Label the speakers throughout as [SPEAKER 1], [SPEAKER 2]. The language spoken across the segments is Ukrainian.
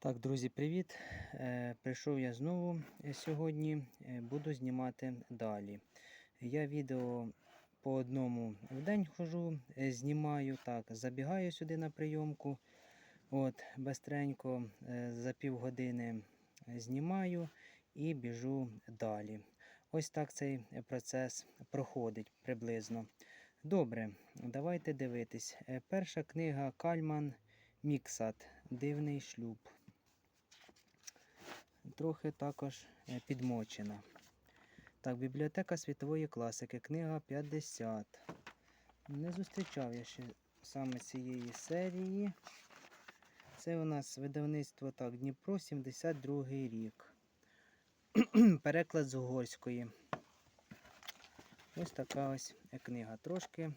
[SPEAKER 1] Так, друзі, привіт! Е, Прийшов я знову е, сьогодні. Е, Буду знімати далі. Я відео по одному в день хожу, знімаю. Так, забігаю сюди на прийомку. От, бестренько за півгодини знімаю і біжу далі. Ось так цей процес проходить приблизно. Добре, давайте дивитись. Перша книга Кальман Міксат. Дивний шлюб. Трохи також е, підмочена. Так, бібліотека світової класики, книга 50. Не зустрічав я ще саме цієї серії. Це у нас видавництво так, Дніпро, 72 рік. Переклад з угорської. Ось така ось книга. Трошки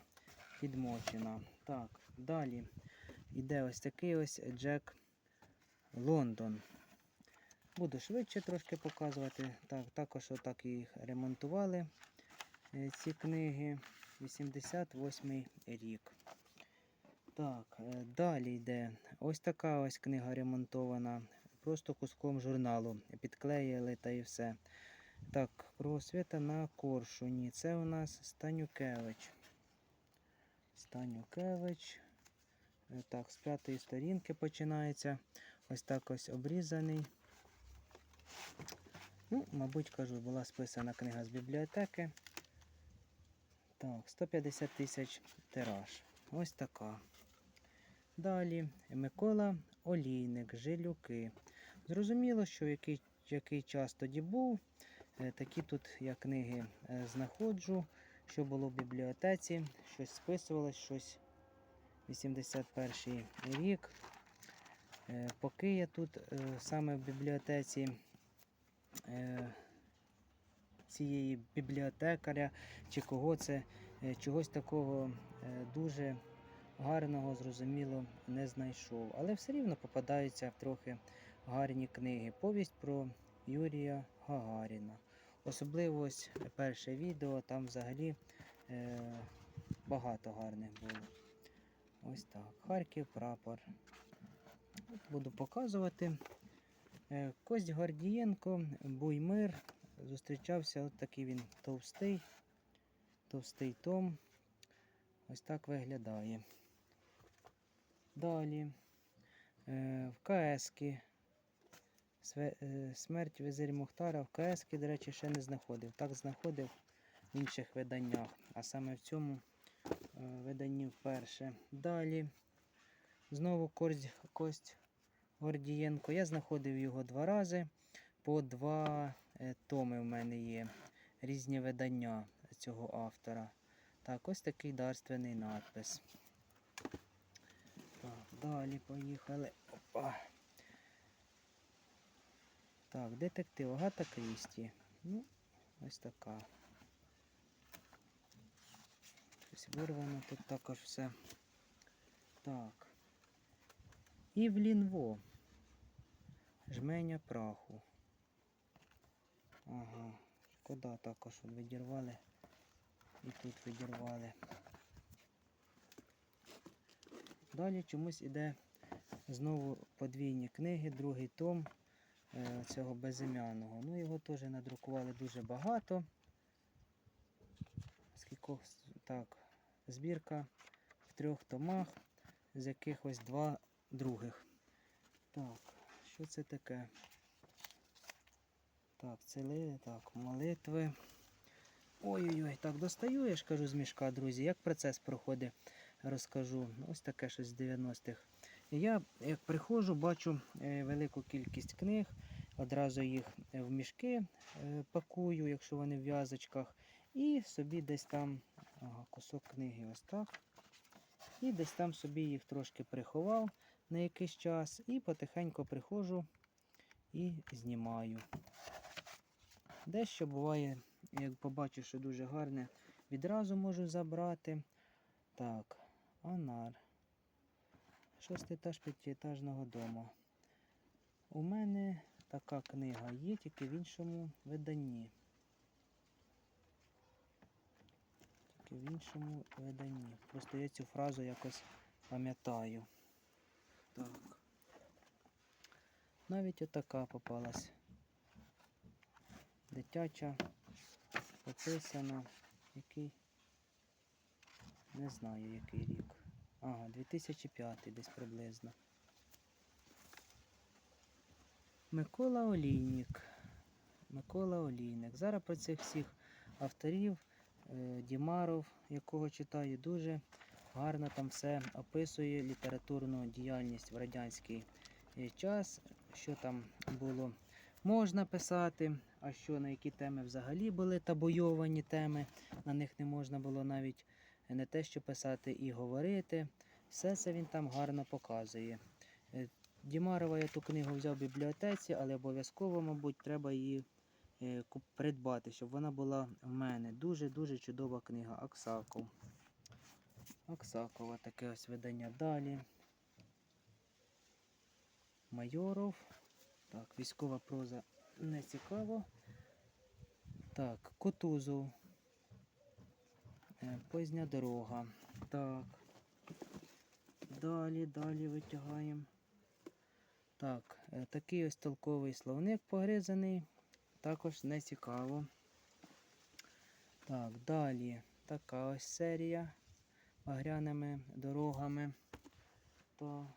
[SPEAKER 1] підмочена. Так, далі йде ось такий ось Джек Лондон. Буду швидше трошки показувати. Так, також отак їх ремонтували. е, Ці книги. 88 рік. Так, е, далі йде ось така ось книга ремонтована. Просто куском журналу. Підклеїли та і все. Так, кругосвіта на коршуні. Це у нас Станюкевич. Станюкевич. Е, Так, з п'ятої сторінки починається. Ось так ось обрізаний. Ну, мабуть, кажу, була списана книга з бібліотеки. Так, 150 тисяч тираж. Ось така. Далі Микола Олійник, Жилюки. Зрозуміло, що який, який час тоді був. Е, Такі тут я книги е, знаходжу, що було в бібліотеці, щось списувалось, щось 81 рік. Е, Поки я тут саме в бібліотеці цієї бібліотекаря чи кого це, е, чогось такого е, дуже гарного, зрозуміло, не знайшов. Але все рівно попадаються трохи гарні книги. Повість про Юрія Гагаріна. Особливо ось перше відео, там взагалі е, багато гарних було. Ось так. Харків прапор. Буду показувати. Е, Кость Гордієнко, Буймир. Зустрічався, от такий він товстий, товстий том. Ось так виглядає. Далі. Е, В КСки. Е, Смерть визирі Мухтара в КСки, до речі, ще не знаходив. Так знаходив в інших виданнях, а саме в цьому виданні вперше. Далі. Знову кость, кость Гордієнко. Я знаходив його два рази. По два е, томи в мене є. Різні видання цього автора. Так, ось такий дарственний надпис. Так, далі поїхали. Опа. Так, детектив Агата Крісті. Ну, ось така. Щось вирвано тут також все. Так. Івлінво. Жменя праху. Ага. Шкода також от відірвали. І тут відірвали. Далі чомусь іде знову подвійні книги, другий том е, цього безім'яного. Ну його теж надрукували дуже багато. Скількох с- так, збірка в трьох томах, з яких ось два других. Так, що це таке? Так, це так, молитви. Ой-ой-ой, так, достаю, я ж кажу з мішка, друзі. Як процес проходить, розкажу. Ось таке щось з 90-х. Я, як приходжу, бачу е, велику кількість книг, одразу їх е, в мішки е, пакую, якщо вони в в'язочках, і собі десь там ага, кусок книги ось так. І десь там собі їх трошки приховав на якийсь час, і потихеньку приходжу і знімаю. Дещо буває, як побачу, що дуже гарне, відразу можу забрати. Так, Анар. Шостий етаж п'ятиетажного дому. У мене така книга є, тільки в іншому виданні. Тільки в іншому виданні. Просто я цю фразу якось пам'ятаю. Так. навіть отака попалась. Дитяча, описано, який, не знаю який рік. Ага, 2005 десь приблизно. Микола Олійник. Микола Олійник. Зараз про цих всіх авторів, е, Дімаров, якого читаю, дуже гарно там все описує літературну діяльність в радянський е, час, що там було можна писати, а що на які теми взагалі були табуйовані теми, на них не можна було навіть не те, що писати і говорити. Все це він там гарно показує. Е, Дімарова я ту книгу взяв в бібліотеці, але обов'язково, мабуть, треба її е, придбати, щоб вона була в мене. Дуже-дуже чудова книга Аксаков. Аксакова таке ось видання далі. Майоров. Так, військова проза не цікаво. Так, Котузов. Е, Позня дорога. Так. Далі, далі витягаємо. Так, е, такий ось толковий словник погризаний. Також не цікаво. Так, далі така ось серія багряними дорогами. То,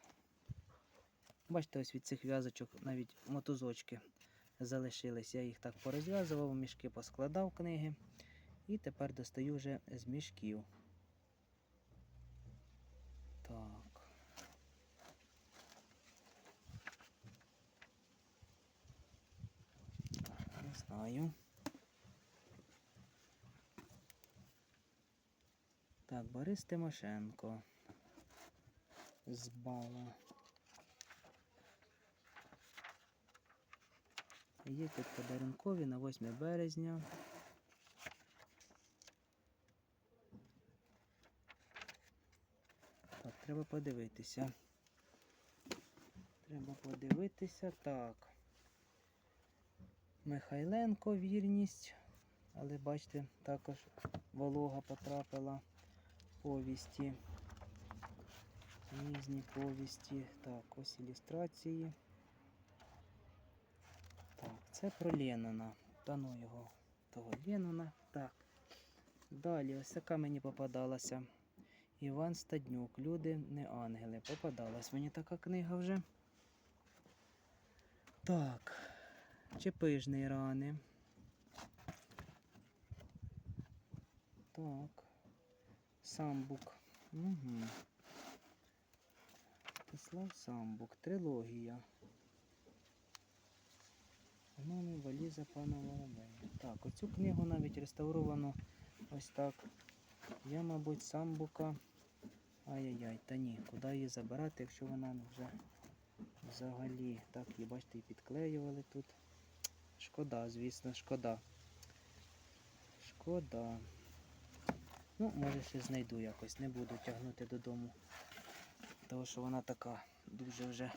[SPEAKER 1] бачите, ось від цих в'язочок навіть мотузочки залишились. Я їх так порозв'язував, мішки поскладав книги. І тепер достаю вже з мішків. Так. Не знаю. Так, Борис Тимошенко. З бала. Є тут подарункові на 8 березня. Так, треба подивитися. Треба подивитися. Так. Михайленко вірність. Але бачите, також волога потрапила повісті. Різні повісті. Так, ось ілюстрації. Так, це про Ленина. Та ну його, того Ленина. Так. Далі, ось така мені попадалася. Іван Стаднюк. Люди не ангели. Попадалась мені така книга вже. Так. Чепижні рани. Так. Самбук. Угу. Кислав Самбук. Трилогія. Гноми валіза пана Воробея. Так, оцю книгу навіть реставровано ось так. Я, мабуть, самбука. Ай-яй-яй, та ні, куди її забирати, якщо вона вже взагалі. Так, її бачите, і підклеювали тут. Шкода, звісно, шкода. Шкода. Ну, може ще знайду якось, не буду тягнути додому. Тому що вона така дуже вже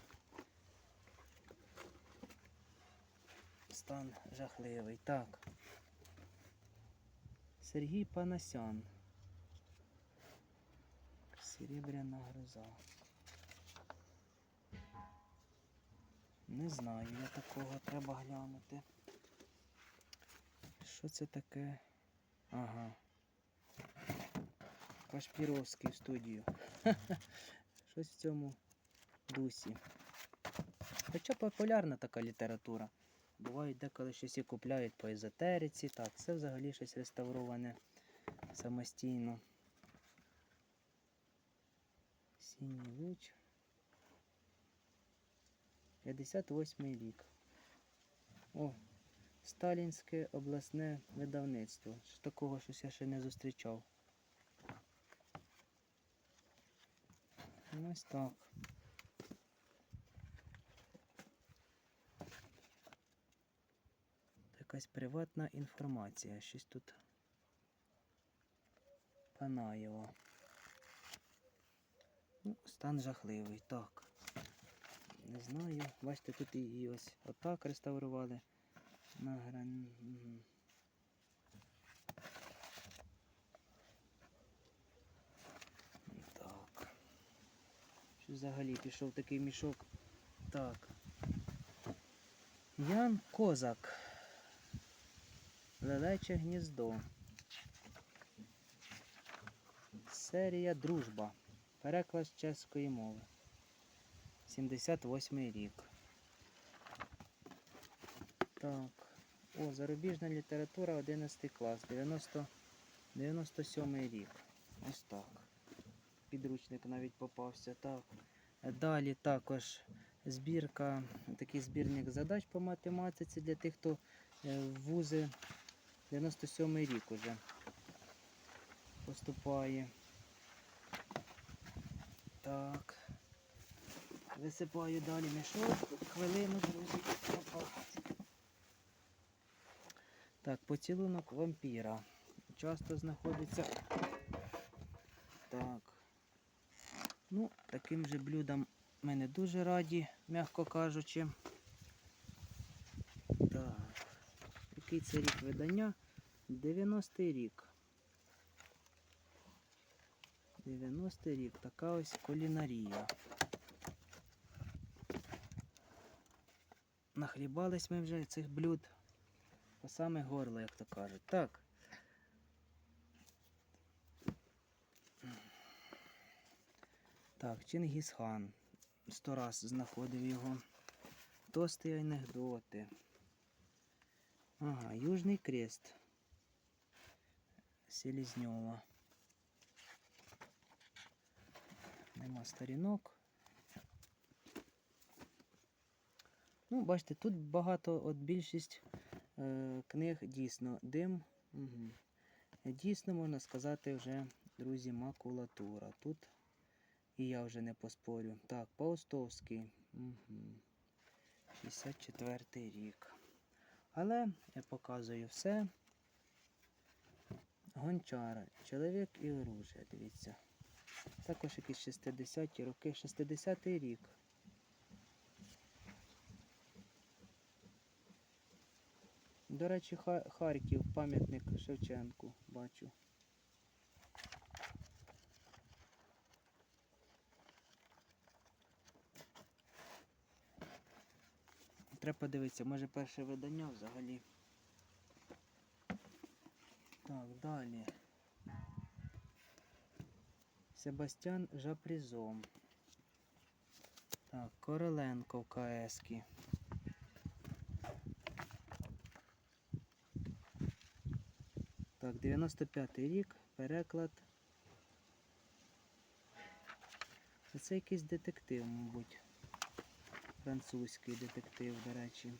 [SPEAKER 1] стан жахливий. Так. Сергій Панасян. Серебряна гроза. Не знаю, я такого треба глянути. Що це таке? Ага. Кашпіровський в студію. Щось в цьому дусі. Хоча популярна така література. Бувають деколи щось і купляють по езотериці. Так, це взагалі щось реставроване самостійно. Синій луч. 58 рік. О, Сталінське обласне видавництво. Такого щось я ще не зустрічав. Ось так. Якась приватна інформація. Щось тут. Панаєво. Ну, стан жахливий. Так. Не знаю. Бачите, тут і, ось отак реставрували. На грань. Мгм. Так. Що взагалі пішов такий мішок. Так. Ян Козак. Лелече гніздо. Серія Дружба. Переклад чеської мови. 78 рік. Так. О, зарубіжна література 11 клас. 90, 97 рік. Ось так. Підручник навіть попався. Так. Далі також збірка, такий збірник задач по математиці для тих, хто е, в вузи 97 й рік уже поступає. Так. Висипаю далі мішок. Хвилину, друзі. Так, поцілунок вампіра. Часто знаходиться. Так. Ну, таким же блюдам ми не дуже раді, м'яко кажучи. Так. Який це рік видання? 90-й рік. 90-й рік. Така ось кулінарія. Нахлібались ми вже цих блюд по саме горло, як то кажуть. Так. Так, Чингісхан. Сто раз знаходив його. Тости анекдоти. Ага, Южний Крест. Селезньова. Нема сторінок. Ну, бачите, тут багато, от більшість е, книг дійсно дим. Угу. Дійсно, можна сказати, вже, друзі, макулатура. Тут і я вже не поспорю. Так, Паустовський. Угу. 64 рік. Але я показую все. Гончара, чоловік і оружие, дивіться. Також якісь 60-ті роки, 60-й рік. До речі, Харків, пам'ятник Шевченку, бачу. Треба подивитися, може перше видання взагалі. Так, далі. Себастьян Жапрізом. Так, Короленко в КС-кі. Так, 95-й рік, переклад. Це якийсь детектив, мабуть. Французький детектив, до речі.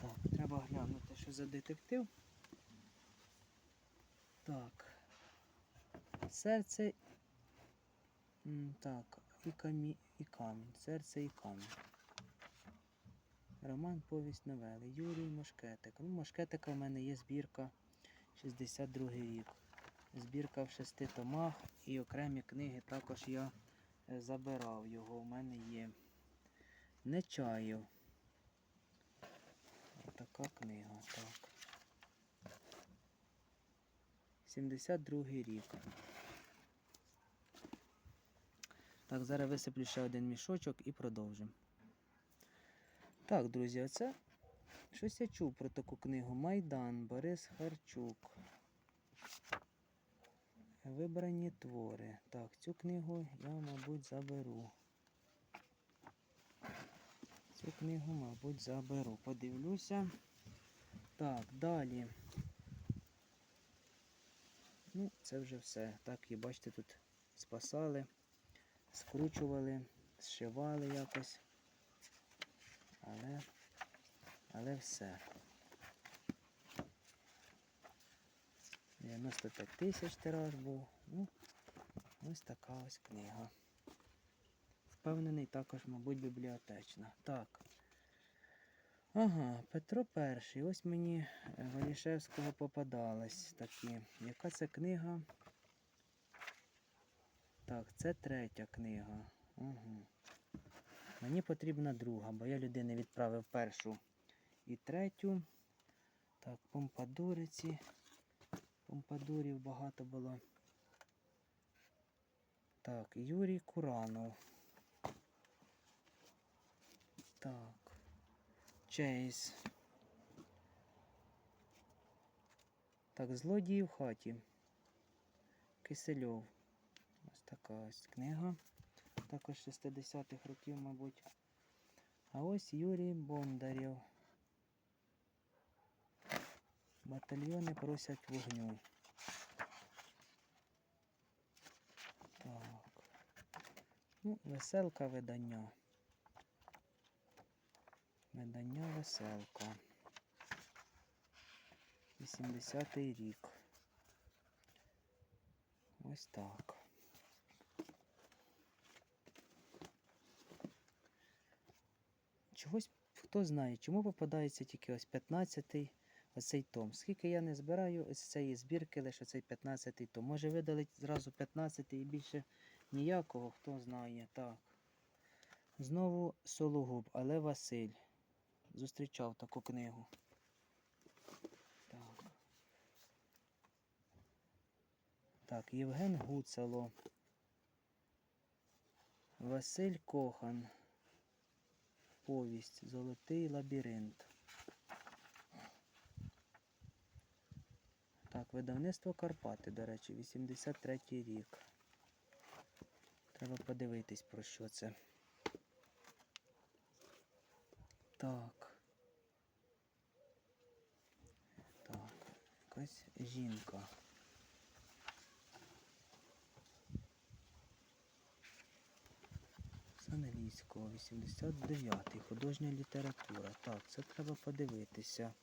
[SPEAKER 1] Так, треба глянути, що за детектив. Так. Серце. Так, і камі... і камінь. Серце і камінь. Роман Повість новели. Юрій Мошкетик. Ну, Мошкетика в мене є збірка 62 рік. Збірка в шести томах і окремі книги також я е, забирав його. У мене є Нечаїв. Така книга, так. 72 рік. Так, зараз висиплю ще один мішочок і продовжимо. Так, друзі, оце щось я чув про таку книгу. Майдан, Борис Харчук. Вибрані твори. Так, цю книгу я, мабуть, заберу. Цю книгу, мабуть, заберу. Подивлюся. Так, далі. Ну, це вже все. Так, і бачите, тут спасали, скручували, зшивали якось. Але, але все. 95 тисяч тираж був. Ну, ось така ось книга. Впевнений також, мабуть, бібліотечна. Так. Ага, Петро І. Ось мені Валішевського попадалось такі. Яка це книга? Так, це третя книга. Угу. Мені потрібна друга, бо я людини відправив першу і третю. Так, помпадуриці. Помпадурів багато було. Так, Юрій Куранов. Так. Чейз. Так, злодії в хаті. Кисельов. Ось така ось книга. Також 60-х років, мабуть. А ось Юрій Бондарєв. Батальйони просять вогню. Так. Ну, веселка видання. Видання веселка. 80-й рік. Ось так. Чогось хто знає, чому попадається тільки ось 15-й оцей том. Скільки я не збираю ось цієї збірки, лише цей 15-й том. Може видалить зразу 15-й і більше ніякого, хто знає. Так. Знову Сологуб, але Василь. Зустрічав таку книгу. Так. Так, Євген Гуцало. Василь Кохан. Повість Золотий лабіринт. Так, видавництво Карпати, до речі, 83-й рік. Треба подивитись про що це. Так. Так, якась жінка. З 89-й, художня література. Так, це треба подивитися.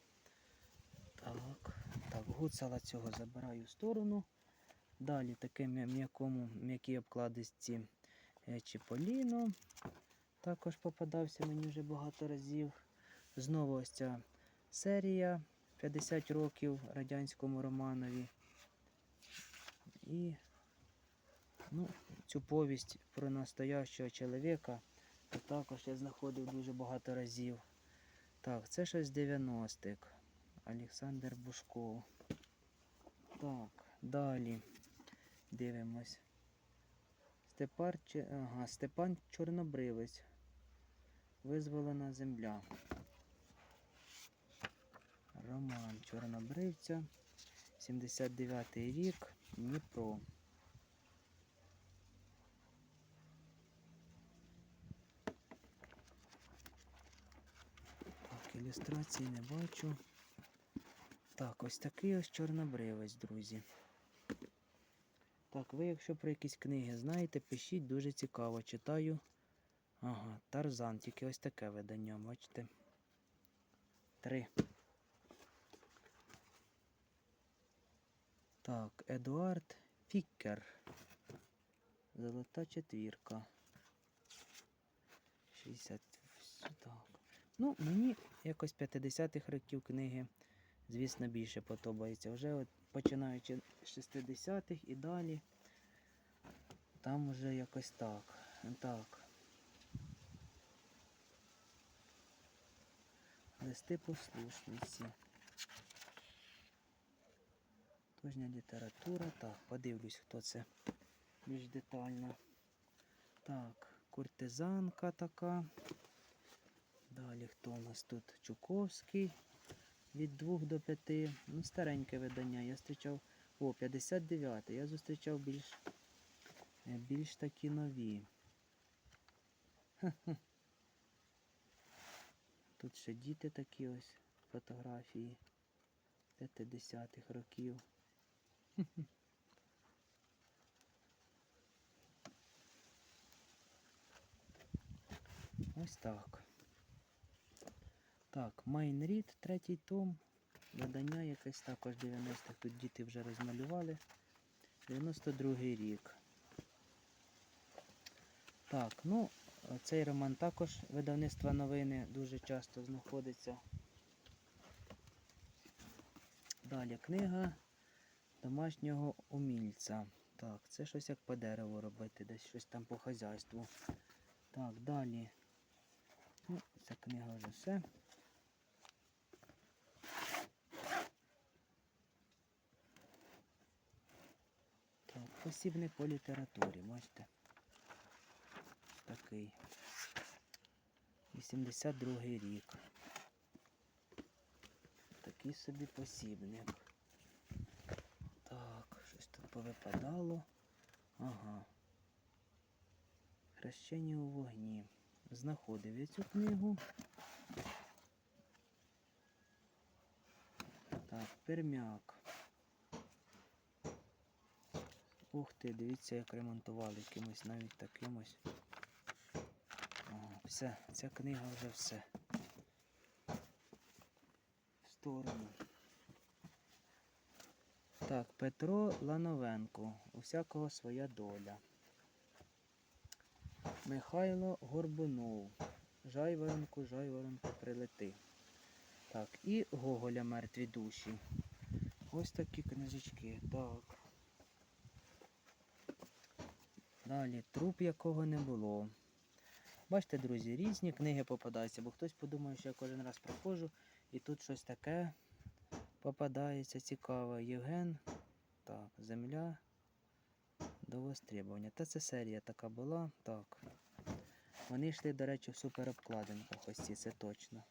[SPEAKER 1] Так, так, гуцала цього забираю в сторону. Далі таке м'якому, м'якій обкладисті е, Чіполіно. Також попадався мені вже багато разів. Знову ось ця серія 50 років радянському романові. І ну, цю повість про настоящого чоловіка також я знаходив дуже багато разів. Так, це щось з 90-х. Олександр Бушков. Так, далі дивимось. Степар, ага, Степан Чорнобривець. Визволена земля. Роман Чорнобривця. 79-й рік. Дніпро. Так, ілюстрації не бачу. Так, ось такий ось чорнобривець, друзі. Так, ви, якщо про якісь книги знаєте, пишіть, дуже цікаво. Читаю. Ага, Тарзан, тільки ось таке видання, бачите. Три. Так, Едуард Фіккер. Золота четвірка. 60. Так. Ну, мені якось 50-х років книги, звісно, більше подобається. Вже от починаючи з 60-х і далі. Там вже якось так. Так. Листи послушниці. Тожня література. Так, подивлюсь, хто це більш детально. Так, куртизанка така. Далі хто у нас тут? Чуковський від 2 до 5. Ну, стареньке видання. Я зустрічав. О, 59. Я зустрічав більш, е, більш такі нові. Тут ще діти такі ось фотографії 50-х років. Ось так. Так, Майнрід, третій том. Видання якесь також 90-х. Тут діти вже розмалювали. 92-й рік. Так, ну, цей роман також видавництва новини дуже часто знаходиться. Далі книга домашнього умільця. Так, це щось як по дереву робити, десь щось там по хазяйству. Так, далі. Ну, ця книга вже все. Так, Посібник по літературі, бачите? Такий. 82 рік. Такий собі посібник. Так, щось тут повипадало. Ага. Хрещення у вогні. Знаходив я цю книгу. Так, пермяк. Ух ти, дивіться, як ремонтували якимось навіть такимось. Ага, все, ця книга вже все. В сторону. Так, Петро Лановенко. У всякого своя доля. Михайло Горбунов. Жайворонку, жайворонку прилети. Так, і Гоголя мертві душі. Ось такі книжечки. Так. Далі, труп якого не було. Бачите, друзі, різні книги попадаються, бо хтось подумає, що я кожен раз проходжу, і тут щось таке попадається цікаве. Євген. Так, земля до востребування. Та це серія така була. Так. Вони йшли, до речі, в суперобкладинках ось ці, це точно.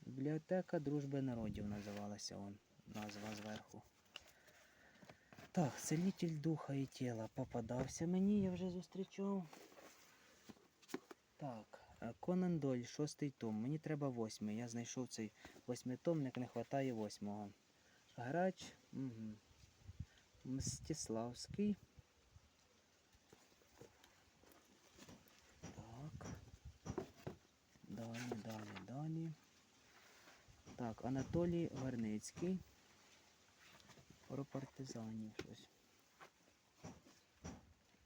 [SPEAKER 1] Бібліотека Дружби народів називалася он, назва зверху. Так, целитель духа і тіла попадався мені, я вже зустрічав. Так, е, Конан Доль, шостий том. Мені треба восьмий. Я знайшов цей восьмитомник, не вистачає восьмого. Грач. Угу. Мстиславський. Так. Далі, далі, далі. Так, Анатолій Гарницький. Про партизанів щось.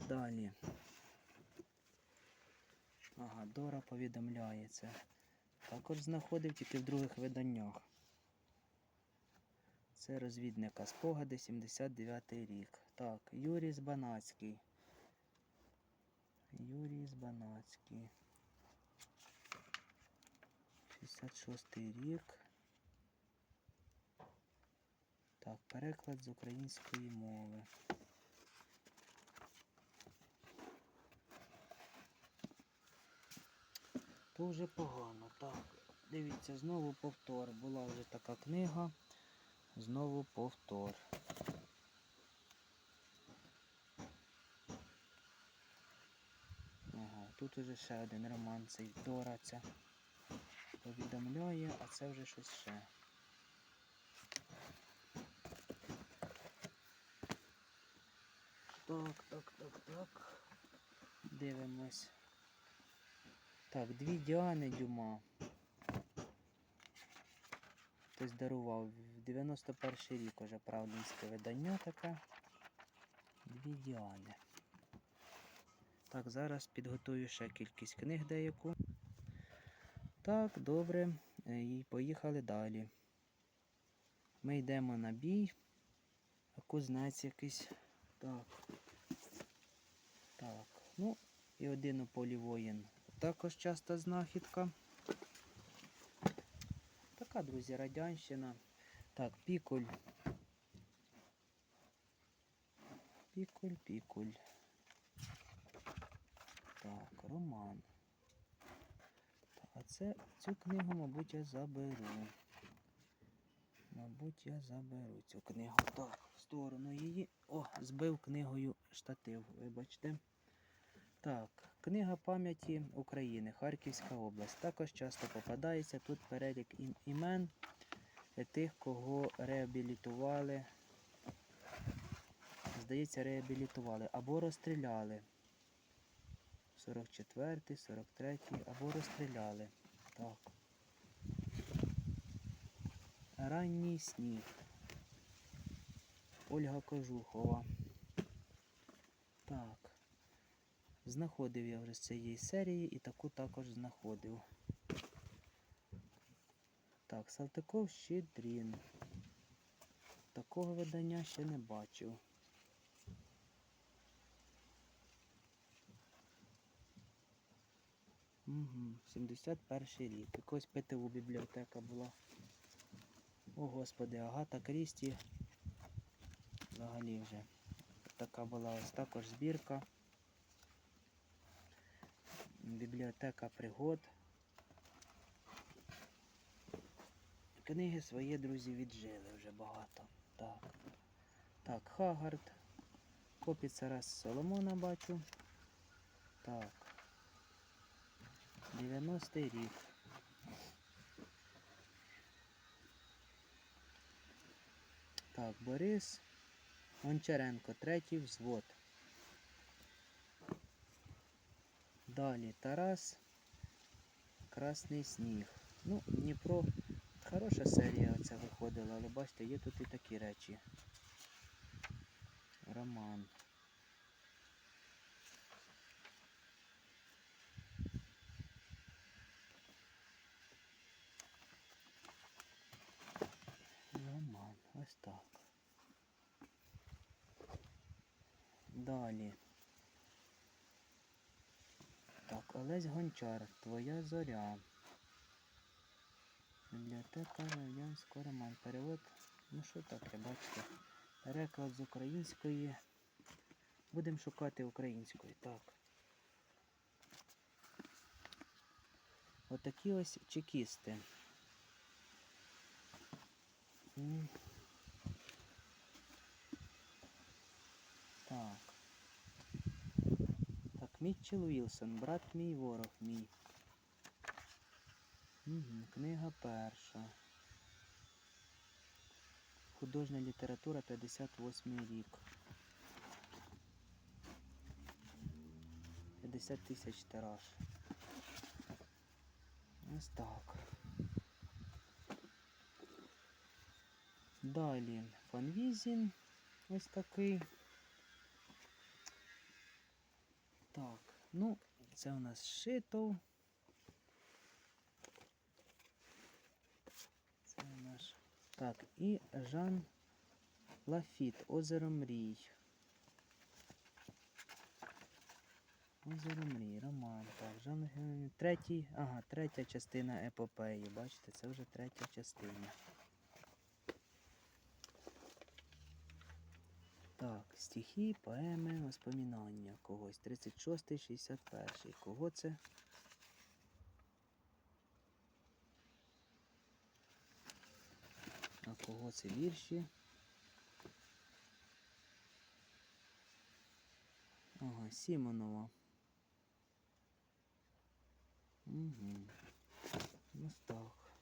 [SPEAKER 1] Далі. Ага, Дора повідомляє це. Також знаходив тільки в других виданнях. Це розвідника спогади 79 рік. Так, Юрій Збанацький. Юрій Збанацький. 66 рік. Так, переклад з української мови. То вже погано. Так, дивіться, знову повтор. Була вже така книга. Знову повтор. Ага, тут уже ще один роман цей Дора ця повідомляє, а це вже щось ще. Так, так, так, так. Дивимось. Так, дві Діани Дюма. Хтось дарував. В 91 рік уже правдинське видання таке. Дві Діани. Так, зараз підготую ще кількість книг деяку. Так, добре. Е, І поїхали далі. Ми йдемо на бій. Кузнець якийсь. Так. Так. Ну, і один у полі воїн. Також часта знахідка. Така, друзі, радянщина. Так, пікуль. Пікуль, пікуль. Так, роман. А це цю книгу, мабуть, я заберу. Мабуть, я заберу цю книгу. Так, сторону її. О, збив книгою штатив, вибачте. Так, книга пам'яті України, Харківська область. Також часто попадається. Тут перелік імен тих, кого реабілітували. Здається, реабілітували або розстріляли. 44, 43 або розстріляли. Так. Ранній сніг. Ольга Кожухова. Так. Знаходив я вже з цієї серії і таку також знаходив. Так, Салтиков Щедрін. Такого видання ще не бачив. Угу, 71 рік. Якось ПТУ бібліотека була. О, господи, Агата Крісті. Взагалі вже така була ось також збірка. Бібліотека пригод. Книги свої, друзі, віджили вже багато. Так. Так, Хагард. Копіться раз Соломона бачу. Так. 90-й рік. Так, Борис Гончаренко, третій взвод. Далі Тарас. Красний сніг. Ну, Дніпро. Хороша серія оця виходила, але бачите, є тут і такі речі. Роман ось так. Далі. Так, Олесь Гончар, твоя зоря. Бібліотека радянського роман. Перевод. Ну що таке, бачите? Переклад з української. Будемо шукати української. Так. Отакі ось чекісти. М. Так. Так, Мітчел Вілсон, брат мій, ворог мій. Угу, книга перша. Художня література 58 рік. 50 тисяч тираж. Ось так. Далі фанвізін. Ось такий. Так, ну, це у нас шитов. Це наш. Так, і Жан Лафіт, Озеро Мрій. Озеро Мрій, роман. Так, Жан третій, ага, третя частина епопеї. Бачите, це вже третя частина. Так, стихи, поеми, воспоминання когось. 36, 61. Кого це? А кого це вірші? Ага, Сімонова. Угу. Ось так.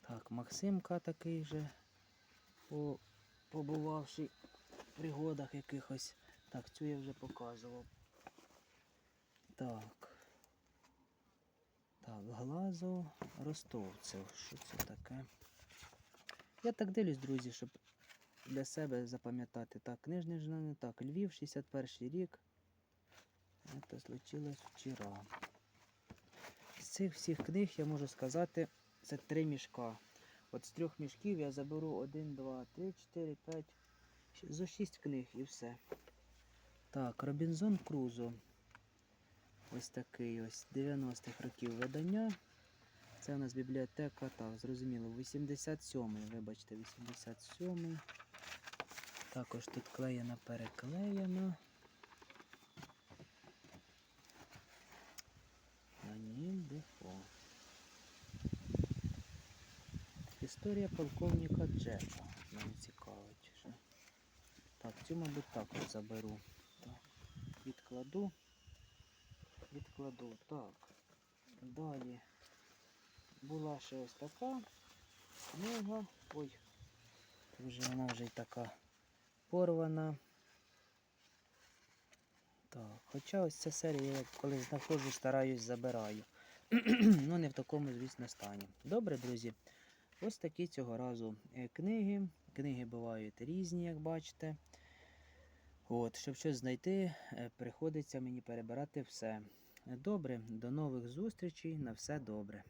[SPEAKER 1] Так, Максимка такий же, по, побувавши в пригодах якихось. Так, цю я вже показував. Так. Так, Глазов Ростовцев. Що це таке? Я так дивлюсь, друзі, щоб для себе запам'ятати. Так, книжний журнал, так, Львів, 61 рік. Це случилось вчора. З цих всіх книг я можу сказати, це три мішка. От з трьох мішків я заберу 1, 2, 3, 4, 5, зо 6 книг і все. Так, Робінзон Крузо. Ось такий ось 90-х років видання. Це у нас бібліотека, так, зрозуміло, 87-й, вибачте, 87-й. Також тут клеєна переклеєна. Даніель Дефо. Історія полковника Джека. Мене цікавить. Так, цю, мабуть, також заберу. Так. Відкладу. Відкладу. Так. Далі була ще ось така книга. Ой, вже вона вже й така порвана. Так, хоча ось ця серія, я коли знаходжу, стараюсь забираю. ну, не в такому, звісно, стані. Добре, друзі. Ось такі цього разу е, книги. Книги бувають різні, як бачите. От, щоб щось знайти, е, приходиться мені перебирати все. Добре, до нових зустрічей. На все добре.